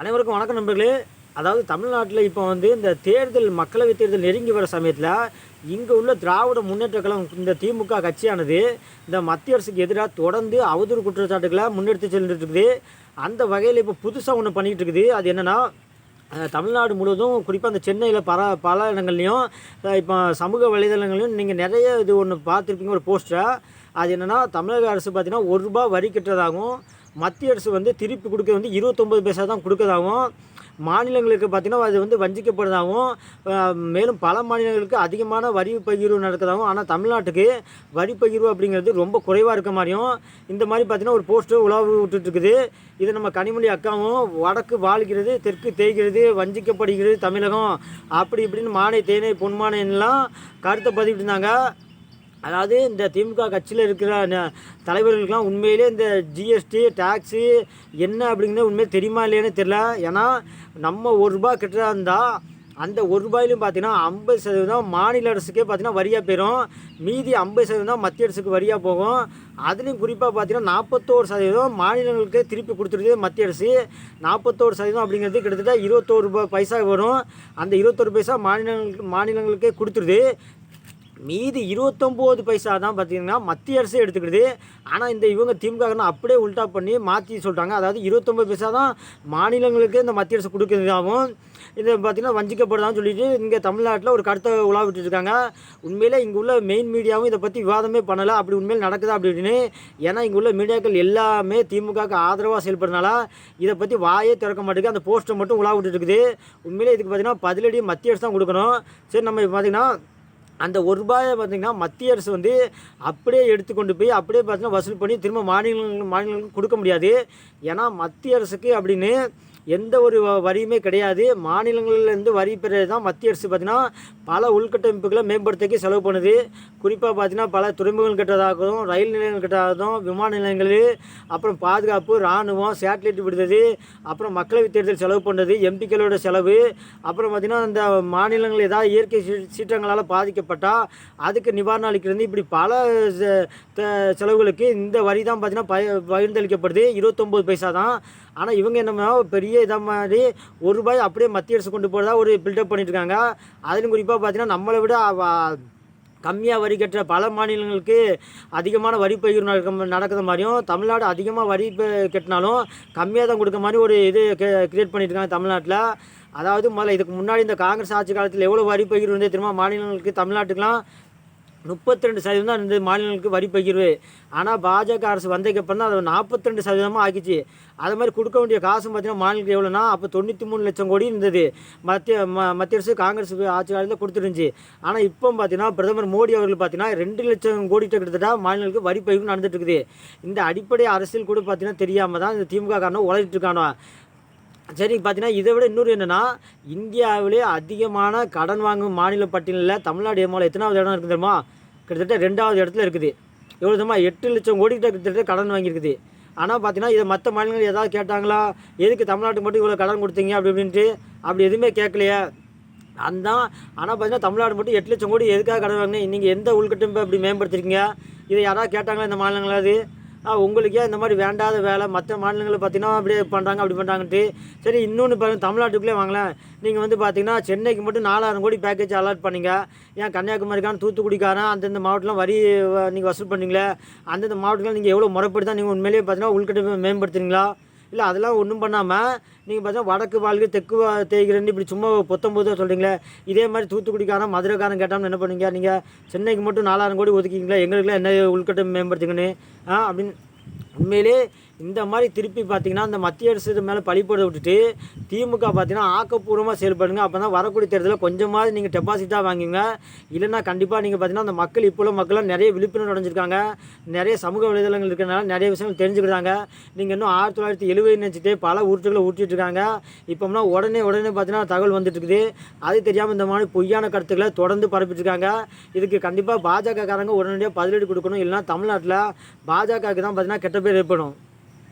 அனைவருக்கும் வணக்கம் நண்பர்களே. அதாவது தமிழ்நாட்டில் இப்போ வந்து இந்த தேர்தல் மக்களவைத் தேர்தல் நெருங்கி வர சமயத்தில் இங்கே உள்ள திராவிட முன்னேற்ற கழகம் இந்த திமுக கட்சியானது இந்த மத்திய அரசுக்கு எதிராக தொடர்ந்து அவதூறு குற்றச்சாட்டுகளை முன்னெடுத்து சென்றுட்டு இருக்குது. அந்த வகையில் இப்போ புதுசாக ஒன்று பண்ணிகிட்டு இருக்குது. அது என்னென்னா தமிழ்நாடு முழுவதும் குறிப்பாக அந்த சென்னையில் பல பல இடங்கள்லையும் இப்போ சமூக வலைதளங்களையும் நீங்கள் நிறைய இது ஒன்று பார்த்துருப்பீங்க ஒரு போஸ்டரை. அது என்னென்னா தமிழக அரசு பார்த்தீங்கன்னா ஒரு ரூபாய் வரி கட்டுறதாகவும் மத்திய அரசு வந்து திருப்பி கொடுக்க வந்து இருபத்தொம்பது பைசா தான் கொடுக்கறதாகவும் மாநிலங்களுக்கு பார்த்தீங்கன்னா அது வந்து வஞ்சிக்கப்படுறதாகவும் மேலும் பல மாநிலங்களுக்கு அதிகமான வரி பகிர்வு நடக்கிறதாகவும் ஆனால் தமிழ்நாட்டுக்கு வரி பகிர்வு அப்படிங்கிறது ரொம்ப குறைவாக இருக்க மாதிரியும் இந்த மாதிரி பார்த்திங்கன்னா ஒரு போஸ்டர் உலாவு விட்டுட்டு இருக்குது இது நம்ம கனிமொழி அக்காவும் வடக்கு வாழ்கிறது தெற்கு தேய்கிறது வஞ்சிக்கப்படுகிறது தமிழகம். அப்படி இப்படின்னு மானை தேனை பொன்மானைன்னெலாம் கருத்தை பதிவிட்டு இருந்தாங்க. அதாவது இந்த திமுக கட்சியில் இருக்கிற ந- உண்மையிலே இந்த ஜிஎஸ்டி டேக்ஸு என்ன அப்படிங்கிறது உண்மையிலே தெரியுமா இல்லையானே தெரில ஏன்னா நம்ம ஒரு ரூபாய் கிட்ட இருந்தால் அந்த ஒரு ரூபாயிலும் பார்த்தீங்கன்னா ஐம்பது சதவீதம் மாநில அரசுக்கே பார்த்தீங்கன்னா வரியாக போயிடும் மீதி ஐம்பது சதவீதம் மத்திய அரசுக்கு வரியாக போகும். அதுலேயும் குறிப்பாக பார்த்தீங்கன்னா நாற்பத்தோரு சதவீதம் மாநிலங்களுக்கு திருப்பி கொடுத்துருது மத்திய அரசு. நாற்பத்தோரு சதவீதம் அப்படிங்கிறது கிட்டத்தட்ட இருபத்தோரு ரூபாய் பைசா வரும். அந்த இருபத்தோரு பைசா மாநிலங்களுக்கு மாநிலங்களுக்கே கொடுத்துருது. மீதி இருபத்தொம்போது பைசா தான் பார்த்தீங்கன்னா மத்திய அரசே எடுத்துக்கிடுது. ஆனால் இந்த இவங்க திமுக அப்படியே உல்டா பண்ணி மாற்றி சொல்லிட்டாங்க அதாவது இருபத்தொம்பது பைசா தான் மாநிலங்களுக்கு இந்த மத்திய அரசு கொடுக்குறதாகவும் இது பார்த்தீங்கன்னா வஞ்சிக்கப்படுதான்னு சொல்லிட்டு இங்கே தமிழ்நாட்டில் ஒரு கருத்தை உலாவிட்டுருக்காங்க உண்மையிலே இங்கே உள்ள மெயின் மீடியாவும் இதை பற்றி விவாதமே பண்ணலை. அப்படி உண்மையில் நடக்குதா அப்படின்னு. ஏன்னா இங்கே உள்ள மீடியாக்கள் எல்லாமே திமுகவுக்கு ஆதரவாக செயல்படுறதுனால இதை பற்றி வாயே திறக்க மாட்டேங்குது. அந்த போஸ்ட்டை மட்டும் உலா இருக்குது உண்மையிலே இதுக்கு பார்த்தீங்கன்னா பதிலடி மத்திய அரசு தான் கொடுக்கணும். சரி நம்ம இப்போ அந்த ஒரு ரூபாயை பார்த்திங்கன்னா மத்திய அரசு வந்து அப்படியே எடுத்துக்கொண்டு போய் அப்படியே பார்த்திங்கன்னா வசூல் பண்ணி திரும்ப மாநிலங்கள் மாநிலங்களுக்கு கொடுக்க முடியாது. ஏன்னா மத்திய அரசுக்கு அப்படின்னு எந்த ஒரு வ- வரியுமே கிடையாது. மாநிலங்கள்லேருந்து வரி பெறது தான் மத்திய அரசு பார்த்தீங்கன்னா பல உள்கட்டமைப்புகளை மேம்படுத்தಕ್ಕೆ செலவு பண்ணுது. குறிப்பாக பார்த்தீங்கன்னா பல துறைமுகங்கள் கட்டுறதாகவும் ரயில் நிலையங்கள் கட்டுறதாகவும் விமான நிலையங்கள் அப்புறம் பாதுகாப்பு இராணுவம் சேட்டலைட் விடுறது அப்புறம் மக்களவைத் தேர்தல் செலவு பண்ணுறது எம்பிக்களோட செலவு. அப்புறம் பார்த்தீங்கன்னா இந்த மாநிலங்கள் ஏதாவது இயற்கை சீ- சீற்றங்களால் பாதிக்கப்பட்டால் அதுக்கு நிவாரணம் அளிக்கிறது. இப்படி பல செலவுகளுக்கு இந்த வரி தான் பார்த்தீங்கன்னா பய பகிர்ந்தளிக்கப்படுது. இருபத்தொம்போது பைசா தான். ஆனால் இவங்க என்னமோ பெரிய இதை மாதிரி ஒரு ரூபாய் அப்படியே மத்திய அரசு கொண்டு போகிறதா ஒரு பில்டப் பண்ணிட்டு இருக்காங்க குறிப்பாக பார்த்தீங்கன்னா நம்மளை விட கம்மியாக வரி கட்டுற பல மாநிலங்களுக்கு அதிகமான வரி பகிர்வு நடக்க நடக்கிற மாதிரியும் தமிழ்நாடு அதிகமாக வரி கட்டினாலும் கம்மியாக தான் கொடுக்க மாதிரி ஒரு இது கிரியேட் பண்ணியிருக்காங்க தமிழ்நாட்டில். அதாவது முதல்ல இதுக்கு முன்னாடி இந்த காங்கிரஸ் ஆட்சி காலத்தில் எவ்வளோ வரி பகிர்வு இருந்தது திரும்ப மாநிலங்களுக்கு தமிழ்நாட்டுக்கெலாம் முப்பத்தி ரெண்டு சதவீதம் தான் இருந்தது மாநிலங்களுக்கு வரி பகிர்வு. ஆனால் பாஜக அரசு வந்ததுக்கப்புறம் தான் அதை நாற்பத்தி ரெண்டு சதவீதமாக ஆக்கிச்சு. அது மாதிரி கொடுக்க வேண்டிய காசும் பார்த்தீங்கன்னா மாநிலங்களுக்கு எவ்வளோனா அப்போ தொண்ணூற்றி மூணு லட்சம் கோடி இருந்தது. மத்திய ம மத்திய அரசு காங்கிரஸ் ஆட்சி காலத்தில் கொடுத்துருந்துச்சு. ஆனால் இப்போ பார்த்தீங்கன்னா பிரதமர் மோடி அவர்கள் பார்த்தீங்கன்னா ரெண்டு லட்சம் கோடி கிட்டத்தட்ட மாநிலங்களுக்கு வரி பகிர்வு நடந்துட்டு இருக்குது. இந்த அடிப்படை அரசியல் கூட பார்த்தீங்கன்னா தெரியாமல் தான் இந்த திமுக காரணம் உழைச்சிட்டு இருக்கானோ. சரி பார்த்தீங்கன்னா இதை விட இன்னொரு என்னென்னா இந்தியாவிலே அதிகமான கடன் வாங்கும் மாநில பட்டியலில் தமிழ்நாடு ஏமாவில் எத்தனாவது இடம் இருக்குது தெரியுமா? கிட்டத்தட்ட ரெண்டாவது இடத்துல இருக்குது. எவ்வளோ தெரியுமா? எட்டு லட்சம் கோடி கிட்ட கிட்டத்தட்ட கடன் வாங்கியிருக்குது. ஆனால் பார்த்தீங்கன்னா இதை மற்ற மாநிலங்கள் ஏதாவது கேட்டாங்களா? எதுக்கு தமிழ்நாட்டுக்கு மட்டும் இவ்வளோ கடன் கொடுத்தீங்க அப்படி அப்படின்ட்டு அப்படி எதுவுமே கேட்கலையே. அந்த ஆனால் பார்த்தீங்கன்னா தமிழ்நாடு மட்டும் எட்டு லட்சம் கோடி எதுக்காக கடன் வாங்கினேன் நீங்கள் எந்த உள்கட்டமைப்பை அப்படி மேம்படுத்திருக்கீங்க? இதை யாராவது கேட்டாங்களா இந்த மாநிலங்களாவது உங்களுக்கு ஏன் இந்த மாதிரி வேண்டாத வேலை? மற்ற மாநிலங்களில் பார்த்தீங்கன்னா அப்படியே பண்ணுறாங்க அப்படி பண்ணுறாங்கன்ட்டு சரி இன்னொன்று பாருங்கள் தமிழ்நாட்டுக்குள்ளே வாங்கலேன் நீங்கள் வந்து பார்த்தீங்கன்னா சென்னைக்கு மட்டும் நாலாயிரம் கோடி பேக்கேஜ் அலாட் பண்ணீங்க. ஏன் கன்னியாகுமரிக்கான தூத்துக்குடிக்காரன் அந்தந்த மாவட்டம்லாம் வரி நீங்கள் வசூல் பண்ணீங்களே அந்தந்த மாவட்டத்தில் நீங்கள் எவ்வளோ முறைப்படி தான் நீங்கள் உண்மையிலேயே பார்த்தீங்கன்னா உள்கட்டமைப்பை மேம்படுத்துறீங்களா? இல்லை அதெல்லாம் ஒன்றும் பண்ணாமல் நீங்கள் பார்த்தா வடக்கு வாழ்க்கை தெற்கு வா- தேய்கிறேன்னு இப்படி சும்மா பொத்தம்போதாக சொல்கிறீங்களே இதே மாதிரி தூத்துக்குடிக்காரன் மதுரைக்காரன் கேட்டாமல் என்ன பண்ணுவீங்க நீங்கள் சென்னைக்கு மட்டும் நாலாயிரம் கோடி ஒதுக்கிங்களா எங்களுக்குலாம் என்ன உள்கட்டம் மேம்படுத்துங்கன்னு? ஆ அப்படின்னு உண்மையிலே இந்த மாதிரி திருப்பி பார்த்தீங்கன்னா இந்த மத்திய அரசு மேலே பழிப்பட விட்டுட்டு திமுக பார்த்தீங்கன்னா ஆக்கப்பூர்வமாக செயல்படுங்க. அப்போ தான் வரக்கூடிய தேர்தலில் கொஞ்சமாவது நீங்கள் டெபாசிட்டாக வாங்குங்க. இல்லைன்னா கண்டிப்பாக நீங்கள் பார்த்தீங்கன்னா அந்த மக்கள் இப்போ உள்ள மக்கள்லாம் நிறைய விழிப்புணர்வு அடைஞ்சிருக்காங்க. நிறைய சமூக வலைதளங்கள் இருக்கிறனால நிறைய விஷயங்கள் தெரிஞ்சுக்கிறாங்க நீங்கள் இன்னும் ஆயிரத்தி தொள்ளாயிரத்தி எழுபது நினச்சிட்டு பல ஊற்றுகளை ஊற்றிட்டு இருக்காங்க இப்போம்னா உடனே உடனே பார்த்தீங்கன்னா தகவல் வந்துட்டு இருக்குது அது தெரியாமல் இந்த மாதிரி பொய்யான கருத்துக்களை தொடர்ந்து பரப்பிட்டுருக்காங்க. இதுக்கு கண்டிப்பாக பாஜக காரங்க உடனடியாக பதிலடி கொடுக்கணும். இல்லைன்னா தமிழ்நாட்டில் பாஜகவுக்கு தான் பார்த்தீங்கன்னா கெட்ட பேர் ஏற்படும்.